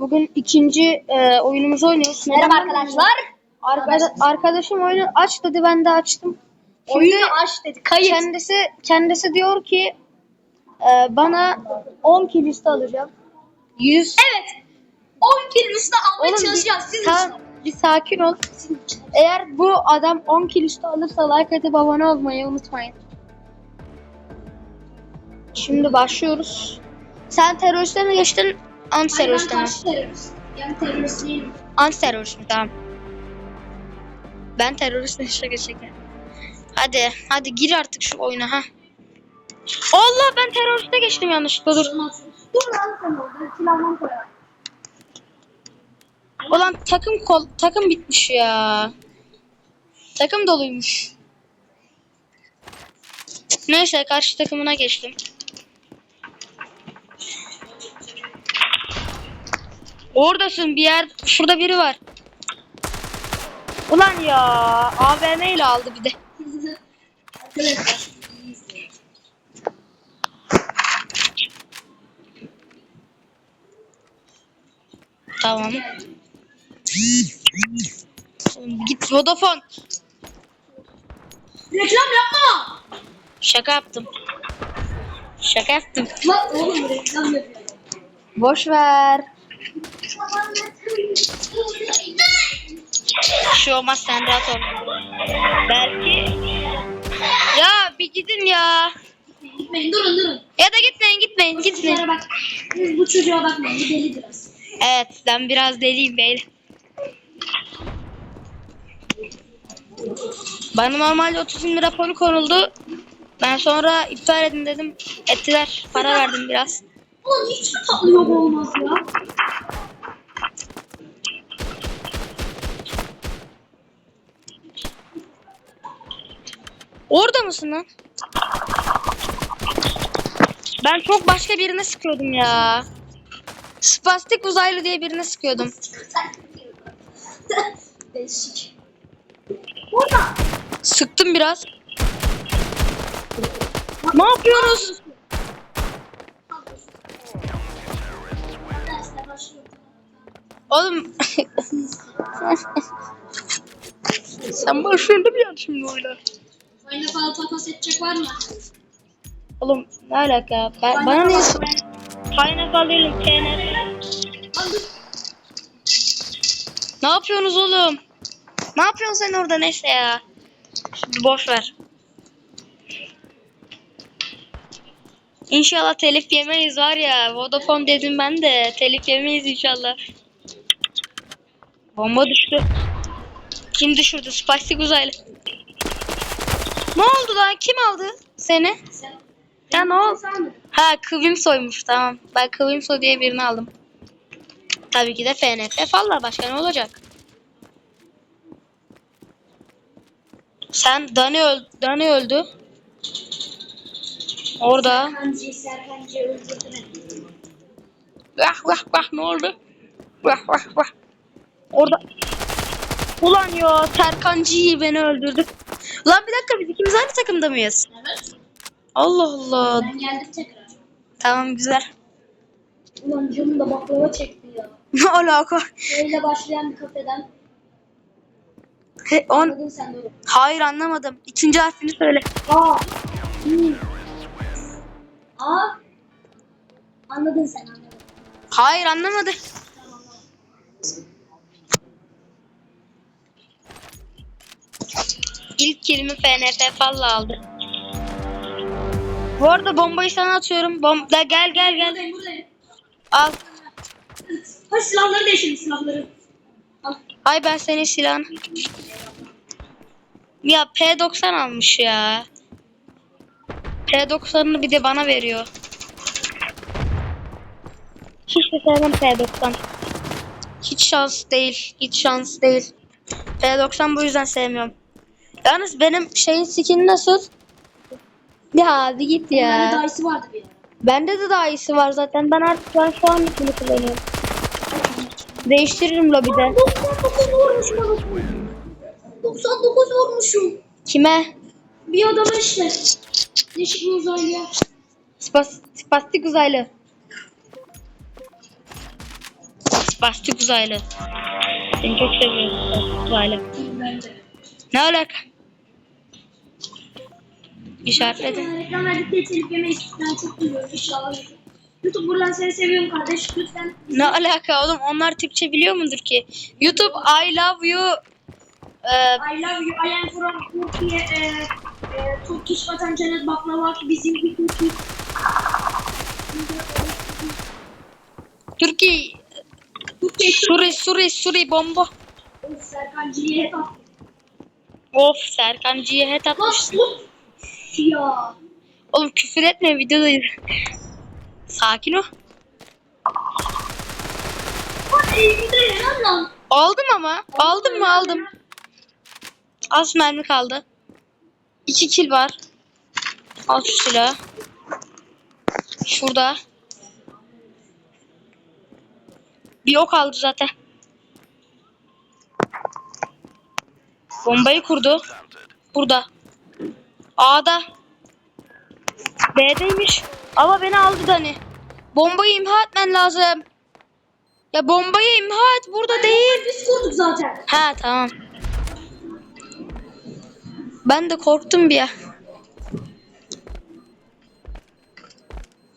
Bugün ikinci e, oyunumuzu oynuyoruz. Merhaba Neden arkadaşlar. Arkada- arkadaşım oyunu aç dedi ben de açtım. Şimdi Oyunu aç dedi. Kayıt. kendisi kendisi diyor ki e, bana 10 kill üstü alacağım. 100 Evet. 10 kill üstü almaya Oğlum çalışacağız. Sizin tamam, bir sakin ol. Eğer bu adam 10 kill üstü alırsa like atıp abone olmayı unutmayın. Şimdi başlıyoruz. Sen teröriste mi geçtin? Anti terörist. Yani terörist değilim. Anti terörist mi? Tamam. Ben teröristim şaka şaka. Hadi hadi gir artık şu oyuna ha. Allah ben teröriste geçtim yanlışlıkla dur. Dur lan sen orada. Koyar. Ulan takım kol takım bitmiş ya. Takım doluymuş. Neyse karşı takımına geçtim. Oradasın bir yer. Şurada biri var. Ulan ya AVM ile aldı bir de. Tamam. Git Vodafone. Reklam yapma. Şaka yaptım. Şaka yaptım. Lan oğlum reklam yapıyor. Boş ver. Bir şey olmaz sen rahat ol. Belki. Ya bir gidin ya. Gitmeyin durun durun. Ya da gitmeyin gitmeyin gitmeyin. bak. Bu çocuğa bakmayın. Bu deli biraz. Evet ben biraz deliyim beyler. Bana normalde 30 bin lira raporu konuldu. Ben sonra iptal edin dedim. Ettiler. Para verdim biraz. Ulan hiç mi tatlı yok olmaz ya? Orada mısın lan? Ben çok başka birine sıkıyordum ya. Spastik uzaylı diye birine sıkıyordum. Değişik. Burada. Sıktım biraz. Ne yapıyorsunuz? Oğlum. Sen başladın ya şimdi oyuna. Oyuna falan takas edecek var mı? Oğlum ne alaka? Ben, bana ne yapıyorsun? Pineapple değilim. TNT. Ne yapıyorsunuz oğlum? Ne yapıyorsun sen orada neyse ya? Şimdi boş ver. İnşallah telif yemeyiz var ya. Vodafone dedim ben de. Telif yemeyiz inşallah. Bomba düştü. Kim düşürdü? Spastik uzaylı. Ne oldu lan? Kim aldı seni? Sen. Ya ne oldu? Ha Kıvim soymuş tamam. Ben Kıvim soy diye birini aldım. Tabii ki de FNF valla başka ne olacak? Sen Dani öldü. Dani öldü. Orada. Vah vah vah ne oldu? Vah vah vah. Orada. Ulan ya Serkancı beni öldürdü. Lan bir dakika biz ikimiz aynı takımda mıyız? Evet. Allah Allah. Ben geldim tekrar. Tamam güzel. Ulan canım da baklava çekti ya. Ne alaka? Öyle başlayan bir kafeden. He, on... Anladın sen de öyle. Hayır anlamadım. İkinci harfini söyle. Aa. Hmm. Aa. Anladın sen anladın. Hayır anlamadı. İlk kelime FNF falla aldı. Bu arada bombayı sana atıyorum. Bom da gel gel gel. Buradayım buradayım. Al. Ha silahları değişelim silahları. Al. Ay ben senin silahını. Ya P90 almış ya. P90'ını bir de bana veriyor. Hiç sevmem P90. Hiç şans değil. Hiç şans değil. P90 bu yüzden sevmiyorum. Yalnız benim şeyin skin nasıl? Ya hadi git Bende ya. daha iyisi vardı bir. Bende de daha iyisi var zaten. Ben artık ben şu an ikini kullanıyorum. Değiştiririm lobide. 99 vurmuş bana. 99 vurmuşum. Kime? Bir adama işte. Değişik bir uzaylıya. Spas, spastik uzaylı. Bastık uzaylı. Seni çok seviyorum. Uzaylı. Ne alaka? İşaretledim. Reklam verdik diye telif yemeyiz. Ben çok duyuyorum inşallah. YouTube buradan seni seviyorum kardeş. Lütfen. Ne alaka oğlum? Onlar Türkçe biliyor mudur ki? YouTube I love you. Ee, I love you. I am from Türkiye. E, e, Turkish vatan cennet baklava. Bizim bir Türkiye. Türkiye. Türkiye. Suri Suri Suri bomba. Of Serkancı'ya hep attı. Of Serkancı'ya het atmış. Ya. Oğlum küfür etme videodayız. Sakin ol. Aldım ama. Aldım mı aldım. Az mermi kaldı. İki kill var. Al şu silahı. Şurada. Bir ok aldı zaten. Bombayı kurdu. Burada. A'da. B'deymiş. Ama beni aldı Dani. Bombayı imha etmen lazım. Ya bombayı imha et burada değil. Biz kurduk zaten. Ha tamam. Ben de korktum bir ya.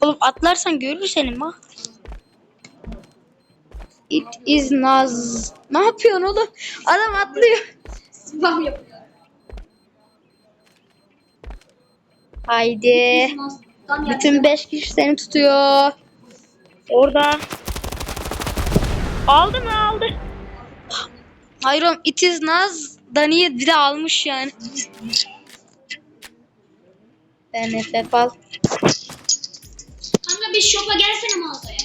Oğlum atlarsan görür seni ma. It is Naz. Ne yapıyorsun oğlum? Adam atlıyor. Spam yapıyor. Haydi. Bütün beş kişi seni tutuyor. Orada. Aldı mı aldı. Hayır oğlum it is Naz. Dani'yi bir de almış yani. Ben FF al. Kanka bir şopa gelsene mağazaya.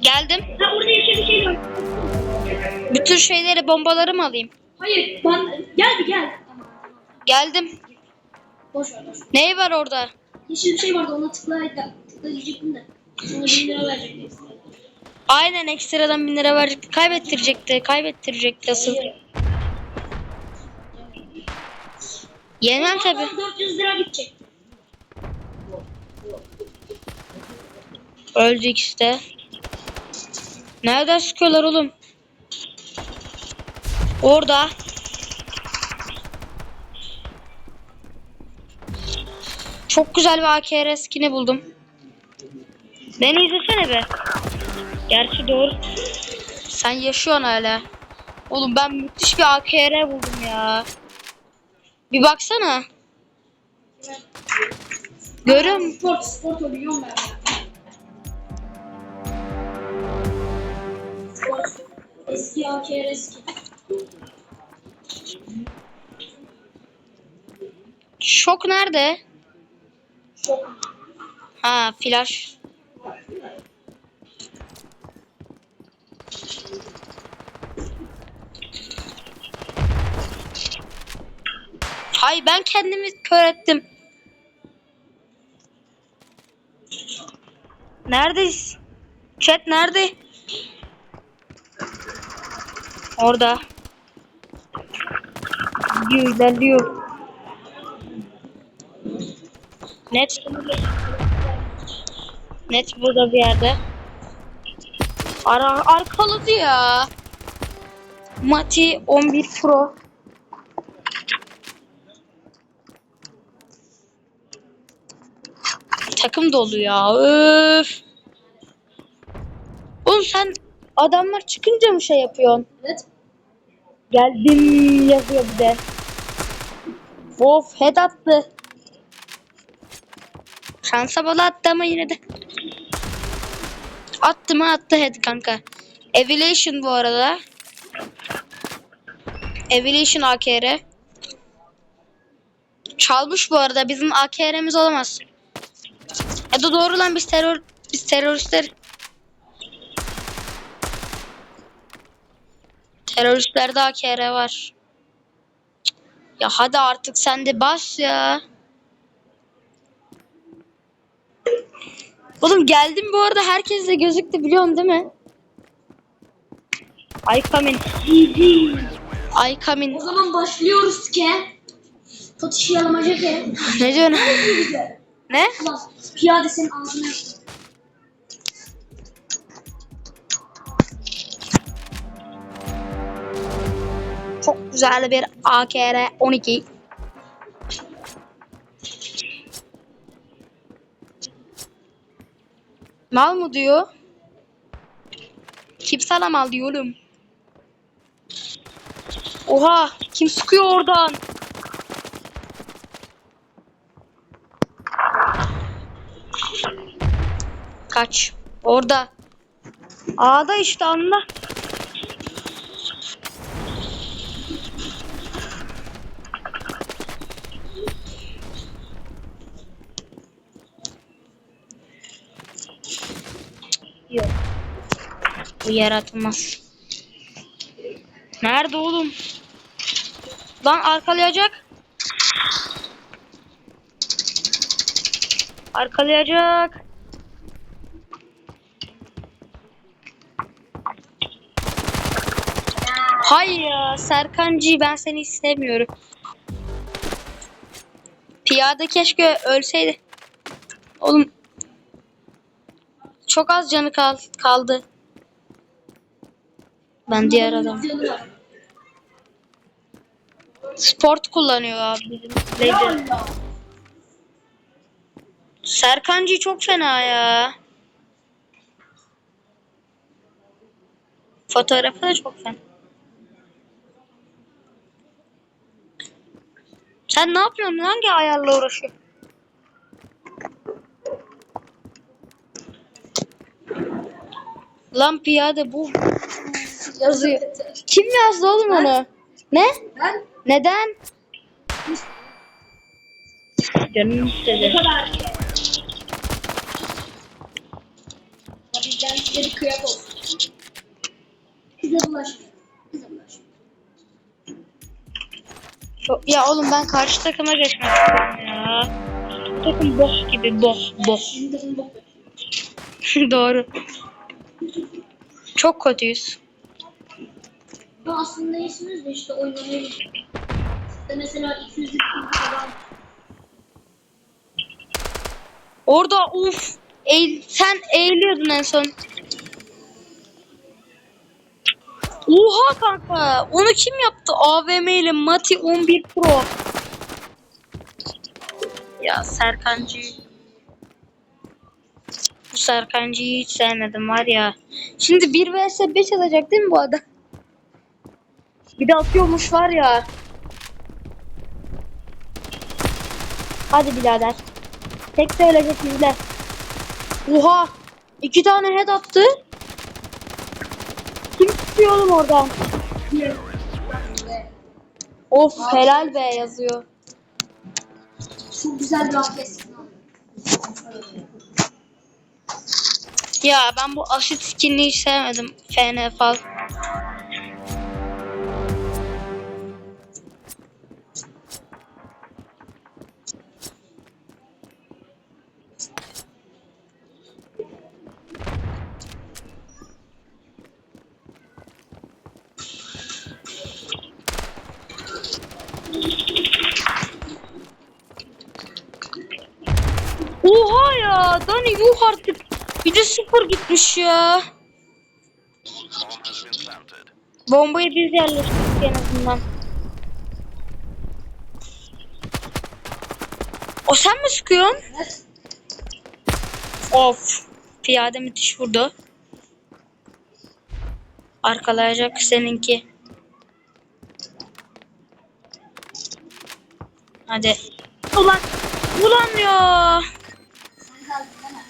Geldim. Ha orada yeşil bir şey var. Bütün şeyleri bombaları mı alayım? Hayır ben gel bir gel. Geldim. Boş ver boş ver. Ney var orada? Yeşil bir şey vardı ona tıkla tıkla diyecektim de. Sana bin lira verecektim. Aynen ekstradan bin lira verecekti. Kaybettirecekti. Kaybettirecekti asıl. Yemem tabi. 400 lira gidecek. Öldü ikisi de. Nereden sıkıyorlar oğlum? Orada. Çok güzel bir AKR skin'i buldum. Beni izlesene be. Gerçi doğru. Sen yaşıyorsun hala. Oğlum ben müthiş bir AKR buldum ya. Bir baksana. Görüyor musun? Sport sport o biliyorum ben. Eski AKR eski. Şok nerede? Ha flash. Hay ben kendimi kör ettim. Neredeyiz? Chat nerede? Orada. Gidiyor ilerliyor. Net. Net burada bir yerde. Ara arkaladı ya. Mati 11 Pro. Takım dolu ya. Öf. Oğlum sen adamlar çıkınca mı şey yapıyorsun? Evet. Geldim yazıyor bir de. Of head attı. Şansa bala attı ama yine de. Attı mı attı head kanka. Evolution bu arada. Evolution AKR. Çalmış bu arada. Bizim AKR'miz olamaz. Ya da doğru lan biz terör biz teröristler Teröristlerde AKR var. Ya hadi artık sen de bas ya. Oğlum geldim bu arada herkesle gözüktü biliyorum değil mi? I come in. I come in. O zaman başlıyoruz ki. Patışlayalımacı ki. ne diyorsun? ne? Piyade senin ağzına Çok güzel bir AKR 12. Mal mı diyor? Kim sana mal diyor oğlum? Oha kim sıkıyor oradan? Kaç. Orada. A'da işte anla. Bu yer atılmaz. Nerede oğlum? Lan arkalayacak. Arkalayacak. Hayır Serkancı ben seni istemiyorum. Piyade keşke ölseydi. Oğlum çok az canı kal kaldı. Ben diğer adam. Sport kullanıyor abi bizim. Allah. Serkancı çok fena ya. Fotoğrafı da çok fena. Sen ne yapıyorsun? Hangi ayarla uğraşıyorsun? Lan piyade bu yazıyor. Kim yazdı oğlum onu? Ne? Ben Neden? Canım ne istedi. kadar. Ya Bizden size bir kıyak olsun. Bize bulaşmıyor. Bize bulaşmıyor. Ya oğlum ben karşı takıma geçmek istiyorum ya. Bu takım boh gibi bok yapıyor. Doğru. Çok kötüyüz. Ya aslında iyisiniz de işte oynamayı Sizde mesela 200 bir adam Orada uf. Eğil, sen eğiliyordun en son. Oha kanka. Onu kim yaptı? AVM ile Mati 11 Pro. Ya Serkancı. Bu Serkancı'yı hiç sevmedim var ya. Şimdi 1 vs 5 atacak değil mi bu adam? Bir de atıyormuş var ya. Hadi birader. Tek söyleyecek izle. Oha! iki tane head attı. Kim tutuyor oğlum oradan? Of helal be yazıyor. çok güzel bir afetsin. Ya ben bu asit skinini hiç sevmedim. FN falan. Oha ya Dani yuh artık. De sıfır gitmiş ya. Bombayı biz yerleştirdik en azından. O sen mi sıkıyorsun? Of. Piyade müthiş vurdu. Arkalayacak seninki. Hadi. Ulan. Ulan ya. Sen kaldın değil mi?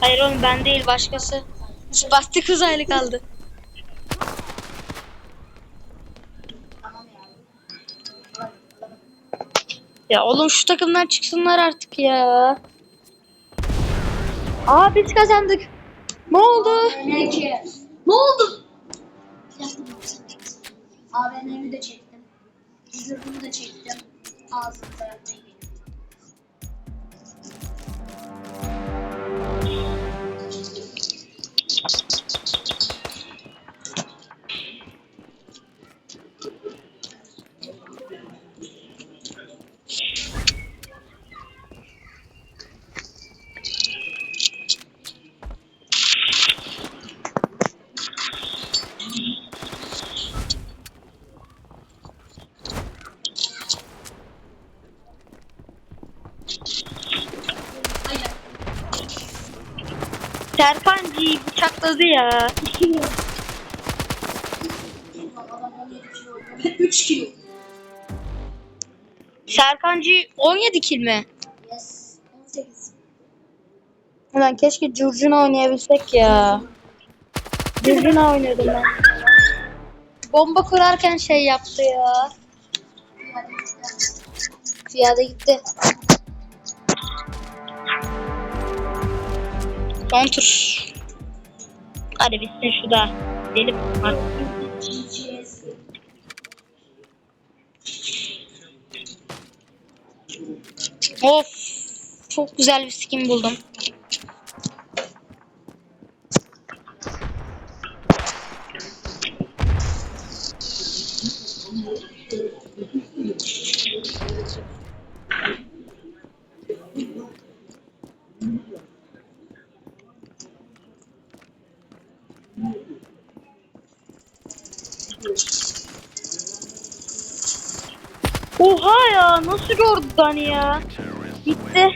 Hayır oğlum ben değil başkası. Spastik uzaylı kaldı. Ya. Oğlum şu takımdan çıksınlar artık ya. Aa biz kazandık. Ne oldu? Ne oldu? AVN'mi de çektim. Zırhımı da çektim. Ağzınıza yapmayı Serkancı'yı bıçakladı ya. Adam 17 kilo. Ben 3 kilo. Serkancı 17 kill mi? Yes. 18. Ulan keşke Curcuna oynayabilsek ya. Curcuna oynuyordum ben. Bomba kurarken şey yaptı ya. Piyade gitti. Son tur. Hadi bitsin şu da. Deli artık. GGS. Of. Çok güzel bir skin buldum. Oha ya nasıl gördü Dani ya? Bitti.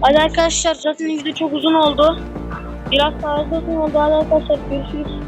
Hadi arkadaşlar zaten video çok uzun oldu. Biraz fazla uzun oldu. Hadi arkadaşlar görüşürüz.